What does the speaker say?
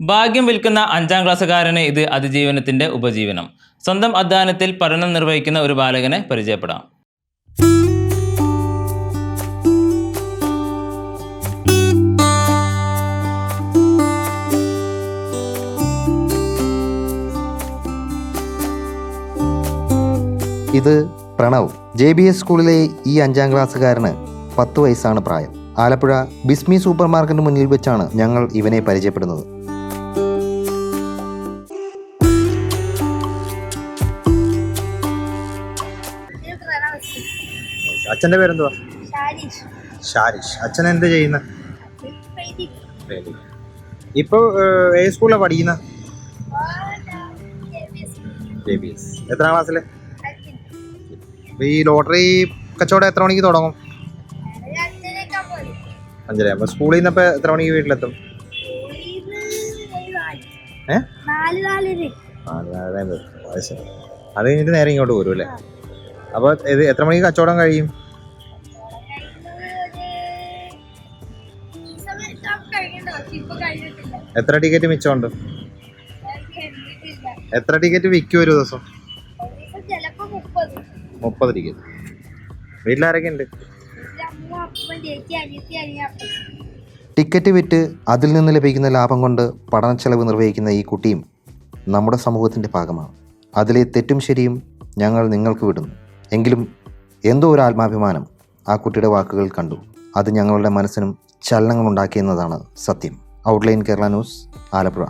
ഭാഗ്യം വിൽക്കുന്ന അഞ്ചാം ക്ലാസ്സുകാരന് ഇത് അതിജീവനത്തിന്റെ ഉപജീവനം. സ്വന്തം അധ്വാനത്തിൽ പഠനം നിർവഹിക്കുന്ന ഒരു ബാലകനെ പരിചയപ്പെടാം. ഇത് പ്രണവ് ജെ ബി എസ് സ്കൂളിലെ ഈ അഞ്ചാം ക്ലാസ്സുകാരന് പത്ത് വയസ്സാണ് പ്രായം. ആലപ്പുഴ ബിസ്മി സൂപ്പർ മാർക്കറ്റിന് മുന്നിൽ വെച്ചാണ് ഞങ്ങൾ ഇവനെ പരിചയപ്പെടുന്നത്. അച്ഛന്റെ പേരെന്തുവാ? ഷാരിഷ്. അച്ഛൻ എന്ത് ചെയ്യുന്ന? ഇപ്പൊ ഏത് സ്കൂളിലാണ് പഠിക്കുന്ന? എത്രാം ക്ലാസ്സിൽ? ഈ ലോട്ടറി കച്ചവടം എത്ര മണിക്ക് തുടങ്ങും. അഞ്ചര. അപ്പൊ സ്കൂളിൽ നിന്ന് ഇപ്പൊ എത്ര മണിക്ക് വീട്ടിലെത്തും. അത് അത് കഴിഞ്ഞിട്ട് നേരെ ഇങ്ങോട്ട് വരും അല്ലേ? അപ്പൊ ഇത് എത്ര മണിക്ക് കച്ചവടം കഴിയും? എത്ര ടിക്കറ്റ് മിച്ചമുണ്ട്? എത്ര ടിക്കറ്റ് വിൽക്കും ഒരു ദിവസം? മുപ്പത് ടിക്കറ്റ് വീട്ടിലാരൊക്കെ ഉണ്ട്? ടിക്കറ്റ് വിറ്റ് അതിൽ നിന്ന് ലഭിക്കുന്ന ലാഭം കൊണ്ട് പഠനച്ചെലവ് നിർവഹിക്കുന്ന ഈ കുട്ടിയും നമ്മുടെ സമൂഹത്തിന്റെ ഭാഗമാണ്. അതിലെ തെറ്റും ശരിയും ഞങ്ങൾ നിങ്ങൾക്ക് വിടുന്നു. എങ്കിലും എന്തോ ഒരു ആത്മാഭിമാനം ആ കുട്ടിയുടെ വാക്കുകൾ കണ്ടു. അത് ഞങ്ങളുടെ മനസ്സിനും ചലനങ്ങളുണ്ടാക്കിയെന്നതാണ് സത്യം. Outline Kerala news Alappuzha.